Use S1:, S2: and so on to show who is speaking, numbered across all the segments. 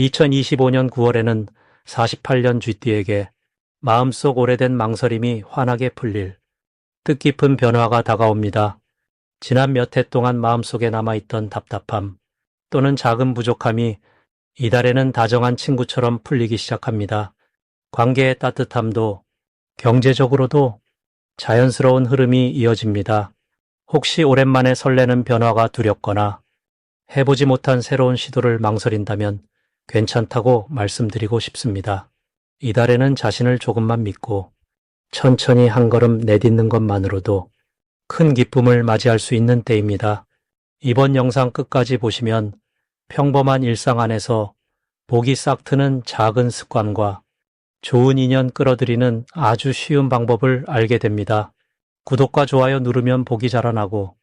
S1: 2025년 9월에는 48년 쥐띠에게 마음속 오래된 망설임이 환하게 풀릴 뜻깊은 변화가 다가옵니다. 지난 몇 해 동안 마음속에 남아있던 답답함 또는 작은 부족함이 이달에는 다정한 친구처럼 풀리기 시작합니다. 관계의 따뜻함도 경제적으로도 자연스러운 흐름이 이어집니다. 혹시 오랜만에 설레는 변화가 두렵거나 해보지 못한 새로운 시도를 망설인다면 괜찮다고 말씀드리고 싶습니다. 이달에는 자신을 조금만 믿고 천천히 한 걸음 내딛는 것만으로도 큰 기쁨을 맞이할 수 있는 때입니다. 이번 영상 끝까지 보시면 평범한 일상 안에서 복이 싹 트는 작은 습관과 좋은 인연 끌어들이는 아주 쉬운 방법을 알게 됩니다. 구독과 좋아요 누르면 복이 자라나고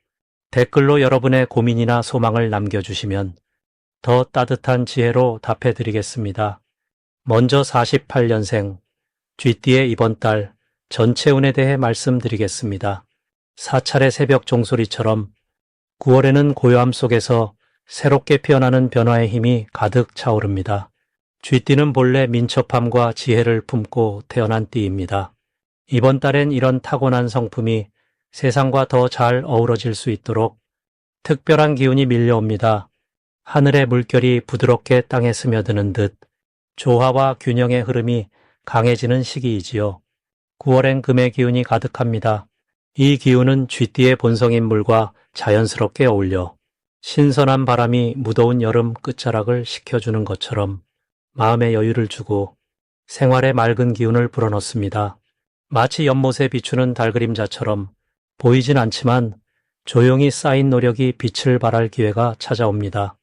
S1: 댓글로 여러분의 고민이나 소망을 남겨주시면 더 따뜻한 지혜로 답해 드리겠습니다. 먼저 48년생 쥐띠의 이번 달 전체 운에 대해 말씀드리겠습니다. 사찰의 새벽 종소리처럼 9월에는 고요함 속에서 새롭게 피어나는 변화의 힘이 가득 차오릅니다. 쥐띠는 본래 민첩함과 지혜를 품고 태어난 띠입니다. 이번 달엔 이런 타고난 성품이 세상과 더 잘 어우러질 수 있도록 특별한 기운이 밀려옵니다. 하늘의 물결이 부드럽게 땅에 스며드는 듯 조화와 균형의 흐름이 강해지는 시기이지요. 9월엔 금의 기운이 가득합니다. 이 기운은 쥐띠의 본성인 물과 자연스럽게 어울려 신선한 바람이 무더운 여름 끝자락을 식혀주는 것처럼 마음의 여유를 주고 생활의 맑은 기운을 불어넣습니다. 마치 연못에 비추는 달그림자처럼 보이진 않지만 조용히 쌓인 노력이 빛을 발할 기회가 찾아옵니다.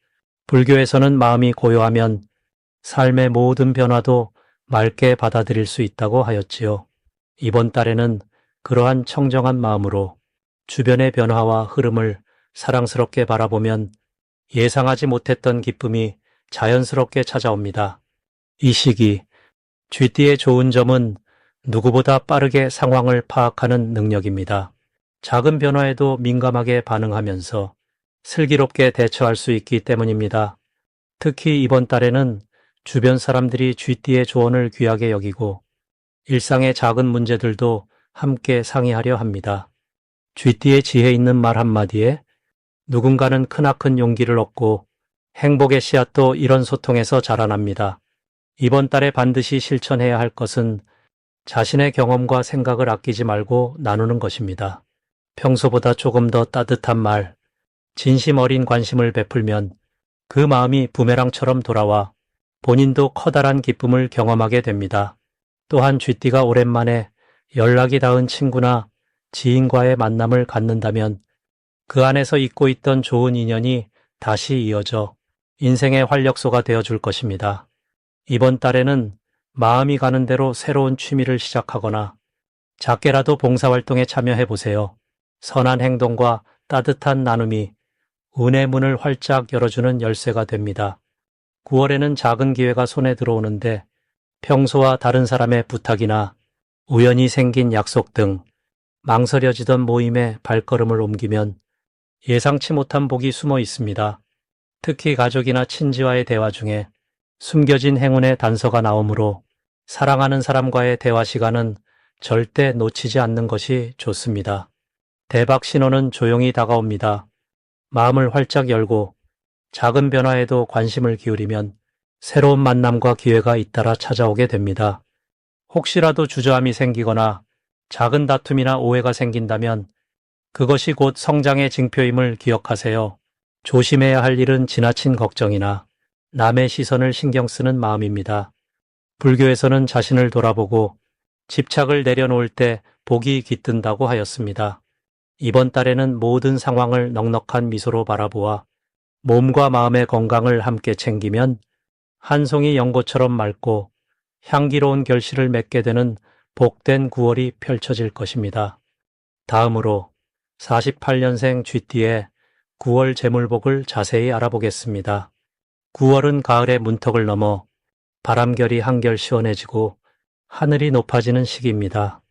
S1: 불교에서는 마음이 고요하면 삶의 모든 변화도 맑게 받아들일 수 있다고 하였지요. 이번 달에는 그러한 청정한 마음으로 주변의 변화와 흐름을 사랑스럽게 바라보면 예상하지 못했던 기쁨이 자연스럽게 찾아옵니다. 이 시기 쥐띠의 좋은 점은 누구보다 빠르게 상황을 파악하는 능력입니다. 작은 변화에도 민감하게 반응하면서 슬기롭게 대처할 수 있기 때문입니다. 특히 이번 달에는 주변 사람들이 쥐띠의 조언을 귀하게 여기고 일상의 작은 문제들도 함께 상의하려 합니다. 쥐띠의 지혜 있는 말 한마디에 누군가는 크나큰 용기를 얻고 행복의 씨앗도 이런 소통에서 자라납니다. 이번 달에 반드시 실천해야 할 것은 자신의 경험과 생각을 아끼지 말고 나누는 것입니다. 평소보다 조금 더 따뜻한 말, 진심 어린 관심을 베풀면 그 마음이 부메랑처럼 돌아와 본인도 커다란 기쁨을 경험하게 됩니다. 또한 쥐띠가 오랜만에 연락이 닿은 친구나 지인과의 만남을 갖는다면 그 안에서 잊고 있던 좋은 인연이 다시 이어져 인생의 활력소가 되어 줄 것입니다. 이번 달에는 마음이 가는 대로 새로운 취미를 시작하거나 작게라도 봉사활동에 참여해 보세요. 선한 행동과 따뜻한 나눔이 운의 문을 활짝 열어주는 열쇠가 됩니다. 9월에는 작은 기회가 손에 들어오는데 평소와 다른 사람의 부탁이나 우연히 생긴 약속 등 망설여지던 모임에 발걸음을 옮기면 예상치 못한 복이 숨어 있습니다. 특히 가족이나 친지와의 대화 중에 숨겨진 행운의 단서가 나오므로 사랑하는 사람과의 대화 시간은 절대 놓치지 않는 것이 좋습니다. 대박 신호는 조용히 다가옵니다. 마음을 활짝 열고 작은 변화에도 관심을 기울이면 새로운 만남과 기회가 잇따라 찾아오게 됩니다. 혹시라도 주저함이 생기거나 작은 다툼이나 오해가 생긴다면 그것이 곧 성장의 징표임을 기억하세요. 조심해야 할 일은 지나친 걱정이나 남의 시선을 신경 쓰는 마음입니다. 불교에서는 자신을 돌아보고 집착을 내려놓을 때 복이 깃든다고 하였습니다. 이번 달에는 모든 상황을 넉넉한 미소로 바라보아 몸과 마음의 건강을 함께 챙기면 한 송이 연고처럼 맑고 향기로운 결실을 맺게 되는 복된 9월이 펼쳐질 것입니다. 다음으로 48년생 쥐띠의 9월 재물복을 자세히 알아보겠습니다. 9월은 가을의 문턱을 넘어 바람결이 한결 시원해지고 하늘이 높아지는 시기입니다.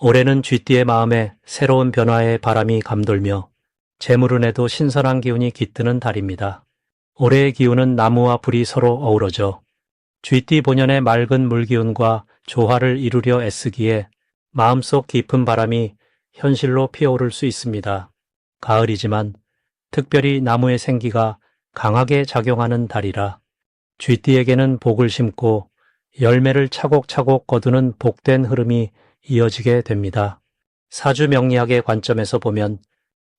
S1: 올해는 쥐띠의 마음에 새로운 변화의 바람이 감돌며 재물운에도 신선한 기운이 깃드는 달입니다. 올해의 기운은 나무와 불이 서로 어우러져 쥐띠 본연의 맑은 물기운과 조화를 이루려 애쓰기에 마음속 깊은 바람이 현실로 피어오를 수 있습니다. 가을이지만 특별히 나무의 생기가 강하게 작용하는 달이라 쥐띠에게는 복을 심고 열매를 차곡차곡 거두는 복된 흐름이 이어지게 됩니다. 사주 명리학의 관점에서 보면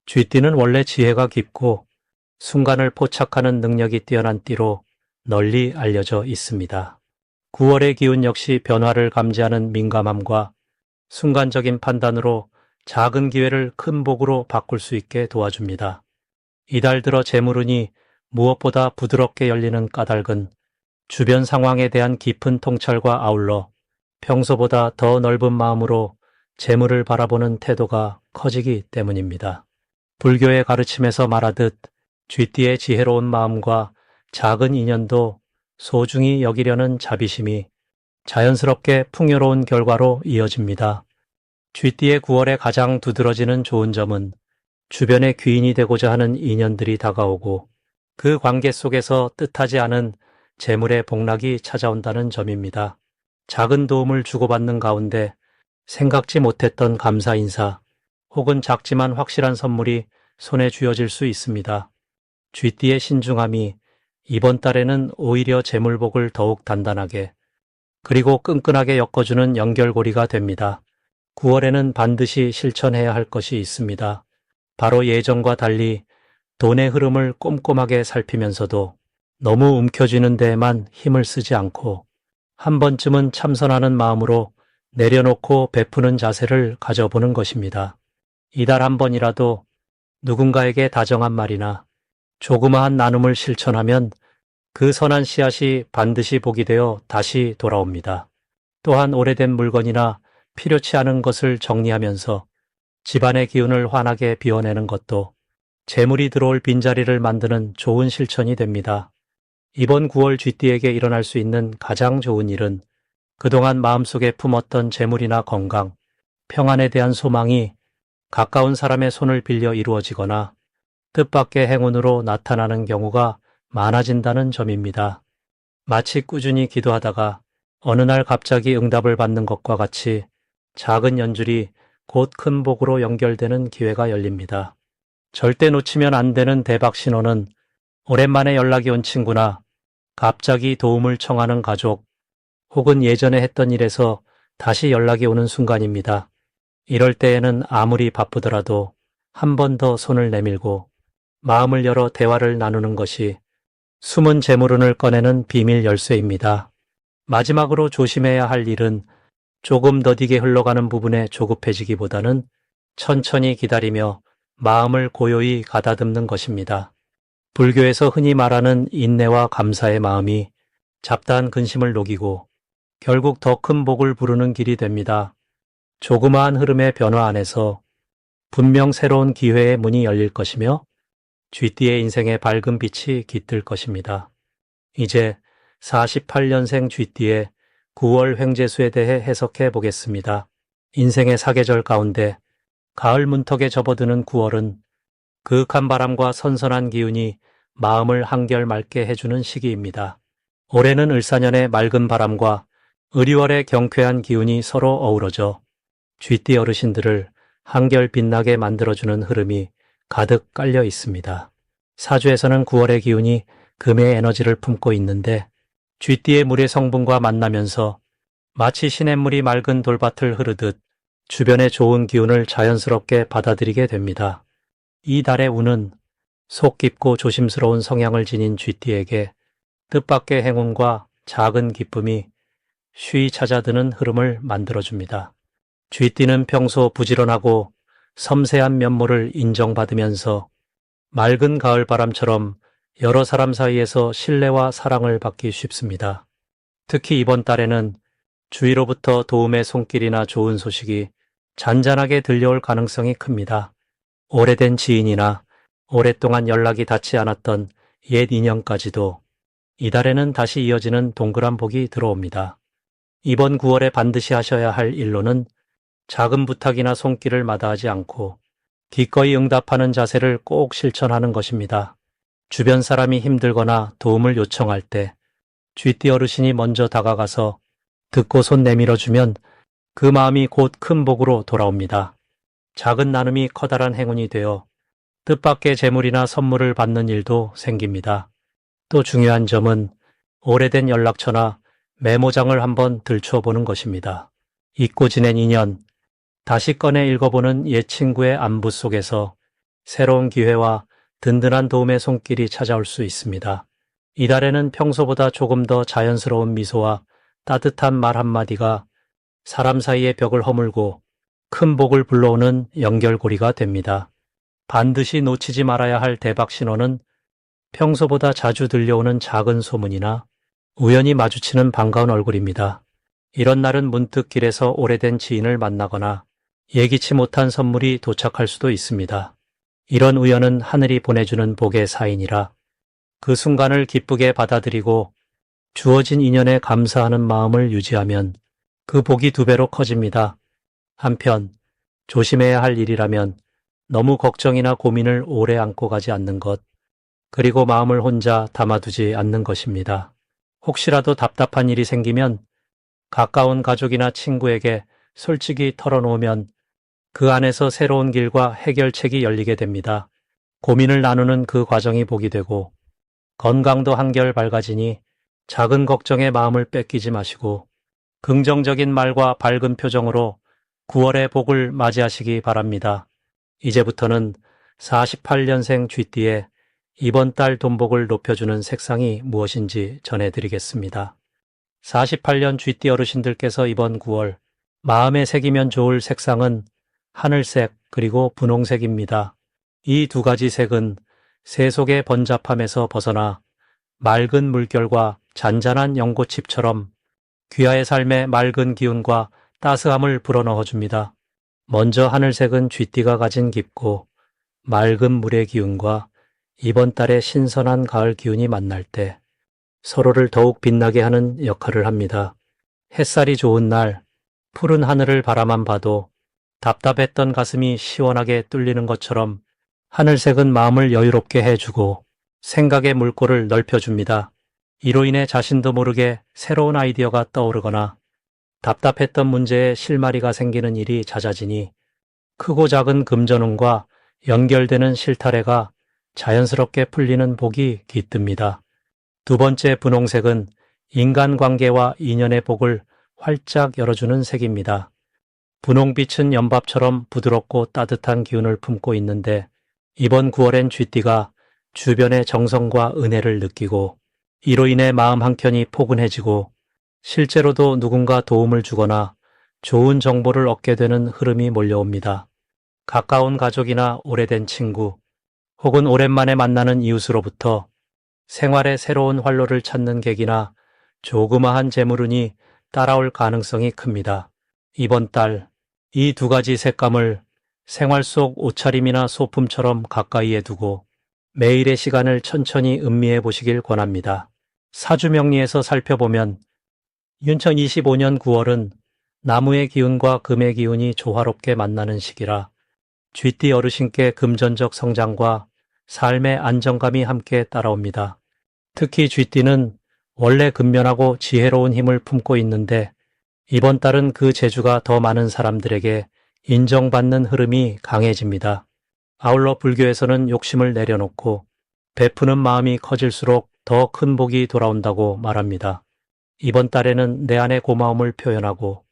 S1: 쥐띠는 원래 지혜가 깊고 순간을 포착하는 능력이 뛰어난 띠로 널리 알려져 있습니다. 9월의 기운 역시 변화를 감지하는 민감함과 순간적인 판단으로 작은 기회를 큰 복으로 바꿀 수 있게 도와줍니다. 이달 들어 재물운이 무엇보다 부드럽게 열리는 까닭은 주변 상황에 대한 깊은 통찰과 아울러 평소보다 더 넓은 마음으로 재물을 바라보는 태도가 커지기 때문입니다. 불교의 가르침에서 말하듯 쥐띠의 지혜로운 마음과 작은 인연도 소중히 여기려는 자비심이 자연스럽게 풍요로운 결과로 이어집니다. 쥐띠의 9월에 가장 두드러지는 좋은 점은 주변의 귀인이 되고자 하는 인연들이 다가오고 그 관계 속에서 뜻하지 않은 재물의 복락이 찾아온다는 점입니다. 작은 도움을 주고받는 가운데 생각지 못했던 감사 인사 혹은 작지만 확실한 선물이 손에 쥐어질 수 있습니다. 쥐띠의 신중함이 이번 달에는 오히려 재물복을 더욱 단단하게 그리고 끈끈하게 엮어주는 연결고리가 됩니다. 9월에는 반드시 실천해야 할 것이 있습니다. 바로 예전과 달리 돈의 흐름을 꼼꼼하게 살피면서도 너무 움켜쥐는 데에만 힘을 쓰지 않고 한 번쯤은 참선하는 마음으로 내려놓고 베푸는 자세를 가져보는 것입니다. 이달 한 번이라도 누군가에게 다정한 말이나 조그마한 나눔을 실천하면 그 선한 씨앗이 반드시 복이 되어 다시 돌아옵니다. 또한 오래된 물건이나 필요치 않은 것을 정리하면서 집안의 기운을 환하게 비워내는 것도 재물이 들어올 빈자리를 만드는 좋은 실천이 됩니다. 이번 9월 쥐띠에게 일어날 수 있는 가장 좋은 일은 그동안 마음속에 품었던 재물이나 건강, 평안에 대한 소망이 가까운 사람의 손을 빌려 이루어지거나 뜻밖의 행운으로 나타나는 경우가 많아진다는 점입니다. 마치 꾸준히 기도하다가 어느 날 갑자기 응답을 받는 것과 같이 작은 연줄이 곧 큰 복으로 연결되는 기회가 열립니다. 절대 놓치면 안 되는 대박 신호는 오랜만에 연락이 온 친구나 갑자기 도움을 청하는 가족 혹은 예전에 했던 일에서 다시 연락이 오는 순간입니다. 이럴 때에는 아무리 바쁘더라도 한 번 더 손을 내밀고 마음을 열어 대화를 나누는 것이 숨은 재물운을 꺼내는 비밀 열쇠입니다. 마지막으로 조심해야 할 일은 조금 더디게 흘러가는 부분에 조급해지기보다는 천천히 기다리며 마음을 고요히 가다듬는 것입니다. 불교에서 흔히 말하는 인내와 감사의 마음이 잡다한 근심을 녹이고 결국 더 큰 복을 부르는 길이 됩니다. 조그마한 흐름의 변화 안에서 분명 새로운 기회의 문이 열릴 것이며 쥐띠의 인생의 밝은 빛이 깃들 것입니다. 이제 48년생 쥐띠의 9월 횡재수에 대해 해석해 보겠습니다. 인생의 사계절 가운데 가을 문턱에 접어드는 9월은 그윽한 바람과 선선한 기운이 마음을 한결 맑게 해주는 시기입니다. 올해는 을사년의 맑은 바람과 의리월의 경쾌한 기운이 서로 어우러져 쥐띠 어르신들을 한결 빛나게 만들어주는 흐름이 가득 깔려 있습니다. 사주에서는 9월의 기운이 금의 에너지를 품고 있는데 쥐띠의 물의 성분과 만나면서 마치 시냇물이 맑은 돌밭을 흐르듯 주변의 좋은 기운을 자연스럽게 받아들이게 됩니다. 이 달의 운은 속 깊고 조심스러운 성향을 지닌 쥐띠에게 뜻밖의 행운과 작은 기쁨이 쉬이 찾아드는 흐름을 만들어줍니다. 쥐띠는 평소 부지런하고 섬세한 면모를 인정받으면서 맑은 가을 바람처럼 여러 사람 사이에서 신뢰와 사랑을 받기 쉽습니다. 특히 이번 달에는 주위로부터 도움의 손길이나 좋은 소식이 잔잔하게 들려올 가능성이 큽니다. 오래된 지인이나 오랫동안 연락이 닿지 않았던 옛 인연까지도 이달에는 다시 이어지는 동그란 복이 들어옵니다. 이번 9월에 반드시 하셔야 할 일로는 작은 부탁이나 손길을 마다하지 않고 기꺼이 응답하는 자세를 꼭 실천하는 것입니다. 주변 사람이 힘들거나 도움을 요청할 때 쥐띠 어르신이 먼저 다가가서 듣고 손 내밀어주면 그 마음이 곧 큰 복으로 돌아옵니다. 작은 나눔이 커다란 행운이 되어 뜻밖의 재물이나 선물을 받는 일도 생깁니다. 또 중요한 점은 오래된 연락처나 메모장을 한번 들춰보는 것입니다. 잊고 지낸 인연, 다시 꺼내 읽어보는 옛 친구의 안부 속에서 새로운 기회와 든든한 도움의 손길이 찾아올 수 있습니다. 이달에는 평소보다 조금 더 자연스러운 미소와 따뜻한 말 한마디가 사람 사이의 벽을 허물고 큰 복을 불러오는 연결고리가 됩니다. 반드시 놓치지 말아야 할 대박 신호는 평소보다 자주 들려오는 작은 소문이나 우연히 마주치는 반가운 얼굴입니다. 이런 날은 문득 길에서 오래된 지인을 만나거나 예기치 못한 선물이 도착할 수도 있습니다. 이런 우연은 하늘이 보내주는 복의 사인이라 그 순간을 기쁘게 받아들이고 주어진 인연에 감사하는 마음을 유지하면 그 복이 두 배로 커집니다. 한편 조심해야 할 일이라면 너무 걱정이나 고민을 오래 안고 가지 않는 것, 그리고 마음을 혼자 담아두지 않는 것입니다. 혹시라도 답답한 일이 생기면 가까운 가족이나 친구에게 솔직히 털어놓으면 그 안에서 새로운 길과 해결책이 열리게 됩니다. 고민을 나누는 그 과정이 복이 되고 건강도 한결 밝아지니 작은 걱정에 마음을 뺏기지 마시고 긍정적인 말과 밝은 표정으로 9월의 복을 맞이하시기 바랍니다. 이제부터는 48년생 쥐띠에 이번 달 돈복을 높여주는 색상이 무엇인지 전해드리겠습니다. 48년 쥐띠 어르신들께서 이번 9월 마음에 새기면 좋을 색상은 하늘색 그리고 분홍색입니다. 이 두 가지 색은 세속의 번잡함에서 벗어나 맑은 물결과 잔잔한 연고칩처럼 귀하의 삶의 맑은 기운과 따스함을 불어넣어 줍니다. 먼저 하늘색은 쥐띠가 가진 깊고 맑은 물의 기운과 이번 달의 신선한 가을 기운이 만날 때 서로를 더욱 빛나게 하는 역할을 합니다. 햇살이 좋은 날 푸른 하늘을 바라만 봐도 답답했던 가슴이 시원하게 뚫리는 것처럼 하늘색은 마음을 여유롭게 해주고 생각의 물꼬를 넓혀줍니다. 이로 인해 자신도 모르게 새로운 아이디어가 떠오르거나 답답했던 문제에 실마리가 생기는 일이 잦아지니 크고 작은 금전운과 연결되는 실타래가 자연스럽게 풀리는 복이 깃듭니다. 두 번째 분홍색은 인간관계와 인연의 복을 활짝 열어주는 색입니다. 분홍빛은 연밥처럼 부드럽고 따뜻한 기운을 품고 있는데 이번 9월엔 쥐띠가 주변의 정성과 은혜를 느끼고 이로 인해 마음 한켠이 포근해지고 실제로도 누군가 도움을 주거나 좋은 정보를 얻게 되는 흐름이 몰려옵니다. 가까운 가족이나 오래된 친구 혹은 오랜만에 만나는 이웃으로부터 생활의 새로운 활로를 찾는 계기나 조그마한 재물운이 따라올 가능성이 큽니다. 이번 달 이 두 가지 색감을 생활 속 옷차림이나 소품처럼 가까이에 두고 매일의 시간을 천천히 음미해 보시길 권합니다. 사주명리에서 살펴보면 윤천 25년 9월은 나무의 기운과 금의 기운이 조화롭게 만나는 시기라 쥐띠 어르신께 금전적 성장과 삶의 안정감이 함께 따라옵니다. 특히 쥐띠는 원래 근면하고 지혜로운 힘을 품고 있는데 이번 달은 그 재주가 더 많은 사람들에게 인정받는 흐름이 강해집니다. 아울러 불교에서는 욕심을 내려놓고 베푸는 마음이 커질수록 더 큰 복이 돌아온다고 말합니다. 이번 달에는 내 안의 고마움을 표현하고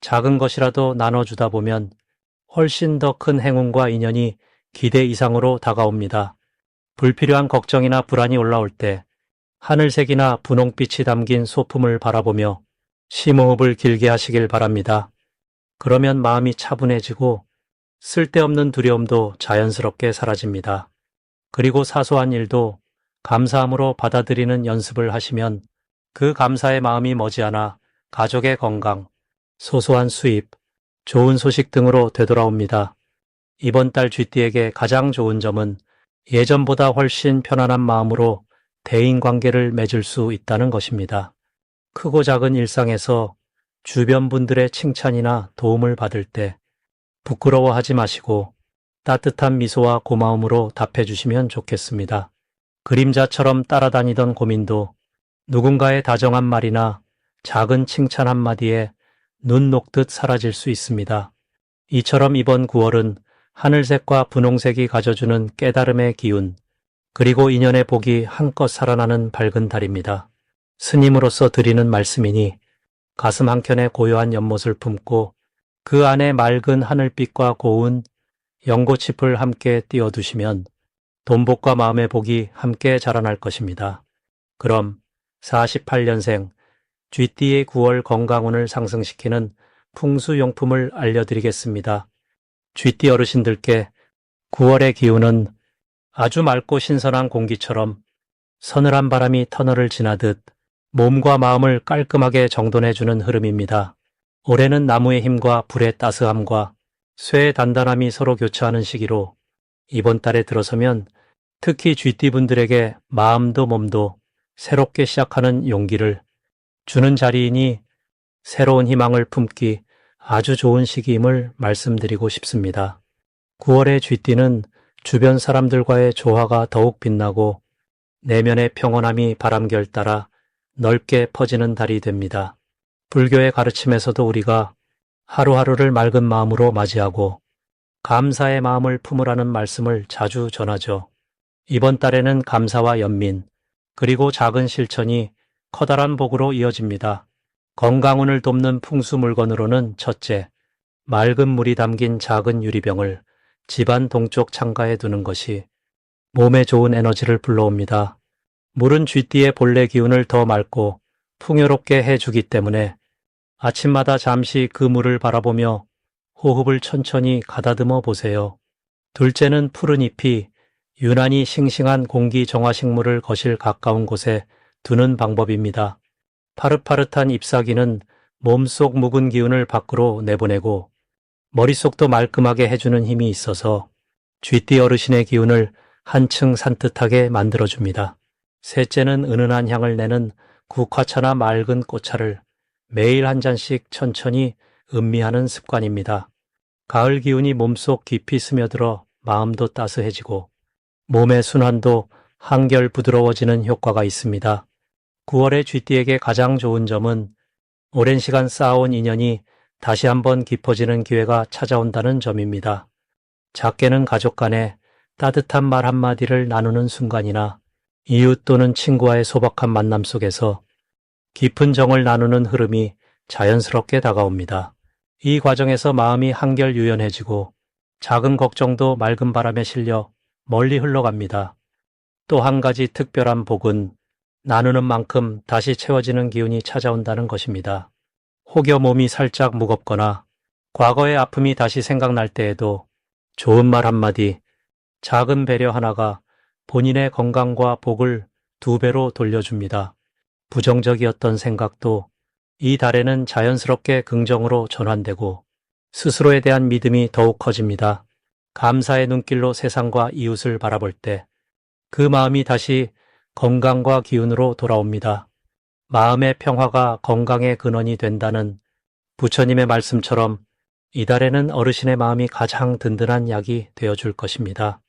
S1: 작은 것이라도 나눠주다 보면 훨씬 더 큰 행운과 인연이 기대 이상으로 다가옵니다. 불필요한 걱정이나 불안이 올라올 때 하늘색이나 분홍빛이 담긴 소품을 바라보며 심호흡을 길게 하시길 바랍니다. 그러면 마음이 차분해지고 쓸데없는 두려움도 자연스럽게 사라집니다. 그리고 사소한 일도 감사함으로 받아들이는 연습을 하시면 그 감사의 마음이 머지않아 가족의 건강, 소소한 수입, 좋은 소식 등으로 되돌아옵니다. 이번 달 쥐띠에게 가장 좋은 점은 예전보다 훨씬 편안한 마음으로 대인 관계를 맺을 수 있다는 것입니다. 크고 작은 일상에서 주변 분들의 칭찬이나 도움을 받을 때 부끄러워하지 마시고 따뜻한 미소와 고마움으로 답해 주시면 좋겠습니다. 그림자처럼 따라다니던 고민도 누군가의 다정한 말이나 작은 칭찬 한마디에 눈 녹듯 사라질 수 있습니다. 이처럼 이번 9월은 하늘색과 분홍색이 가져주는 깨달음의 기운, 그리고 인연의 복이 한껏 살아나는 밝은 달입니다. 스님으로서 드리는 말씀이니 가슴 한켠에 고요한 연못을 품고 그 안에 맑은 하늘빛과 고운 연고칩을 함께 띄워두시면 돈복과 마음의 복이 함께 자라날 것입니다. 그럼 48년생 쥐띠의 9월 건강운을 상승시키는 풍수용품을 알려드리겠습니다. 쥐띠 어르신들께 9월의 기운은 아주 맑고 신선한 공기처럼 서늘한 바람이 터널을 지나듯 몸과 마음을 깔끔하게 정돈해주는 흐름입니다. 올해는 나무의 힘과 불의 따스함과 쇠의 단단함이 서로 교차하는 시기로 이번 달에 들어서면 특히 쥐띠분들에게 마음도 몸도 새롭게 시작하는 용기를 주는 자리이니 새로운 희망을 품기 아주 좋은 시기임을 말씀드리고 싶습니다. 9월의 쥐띠는 주변 사람들과의 조화가 더욱 빛나고 내면의 평온함이 바람결 따라 넓게 퍼지는 달이 됩니다. 불교의 가르침에서도 우리가 하루하루를 맑은 마음으로 맞이하고 감사의 마음을 품으라는 말씀을 자주 전하죠. 이번 달에는 감사와 연민, 그리고 작은 실천이 커다란 복으로 이어집니다. 건강운을 돕는 풍수 물건으로는 첫째, 맑은 물이 담긴 작은 유리병을 집안 동쪽 창가에 두는 것이 몸에 좋은 에너지를 불러옵니다. 물은 쥐띠의 본래 기운을 더 맑고 풍요롭게 해주기 때문에 아침마다 잠시 그 물을 바라보며 호흡을 천천히 가다듬어 보세요. 둘째는 푸른 잎이 유난히 싱싱한 공기 정화식물을 거실 가까운 곳에 두는 방법입니다. 파릇파릇한 잎사귀는 몸속 묵은 기운을 밖으로 내보내고 머릿속도 말끔하게 해주는 힘이 있어서 쥐띠 어르신의 기운을 한층 산뜻하게 만들어줍니다. 셋째는 은은한 향을 내는 국화차나 맑은 꽃차를 매일 한 잔씩 천천히 음미하는 습관입니다. 가을 기운이 몸속 깊이 스며들어 마음도 따스해지고 몸의 순환도 한결 부드러워지는 효과가 있습니다. 9월의 쥐띠에게 가장 좋은 점은 오랜 시간 쌓아온 인연이 다시 한번 깊어지는 기회가 찾아온다는 점입니다. 작게는 가족 간에 따뜻한 말 한마디를 나누는 순간이나 이웃 또는 친구와의 소박한 만남 속에서 깊은 정을 나누는 흐름이 자연스럽게 다가옵니다. 이 과정에서 마음이 한결 유연해지고 작은 걱정도 맑은 바람에 실려 멀리 흘러갑니다. 또 한 가지 특별한 복은 나누는 만큼 다시 채워지는 기운이 찾아온다는 것입니다. 혹여 몸이 살짝 무겁거나 과거의 아픔이 다시 생각날 때에도 좋은 말 한마디, 작은 배려 하나가 본인의 건강과 복을 두 배로 돌려줍니다. 부정적이었던 생각도 이 달에는 자연스럽게 긍정으로 전환되고 스스로에 대한 믿음이 더욱 커집니다. 감사의 눈길로 세상과 이웃을 바라볼 때 그 마음이 다시 건강과 기운으로 돌아옵니다. 마음의 평화가 건강의 근원이 된다는 부처님의 말씀처럼 이달에는 어르신의 마음이 가장 든든한 약이 되어줄 것입니다.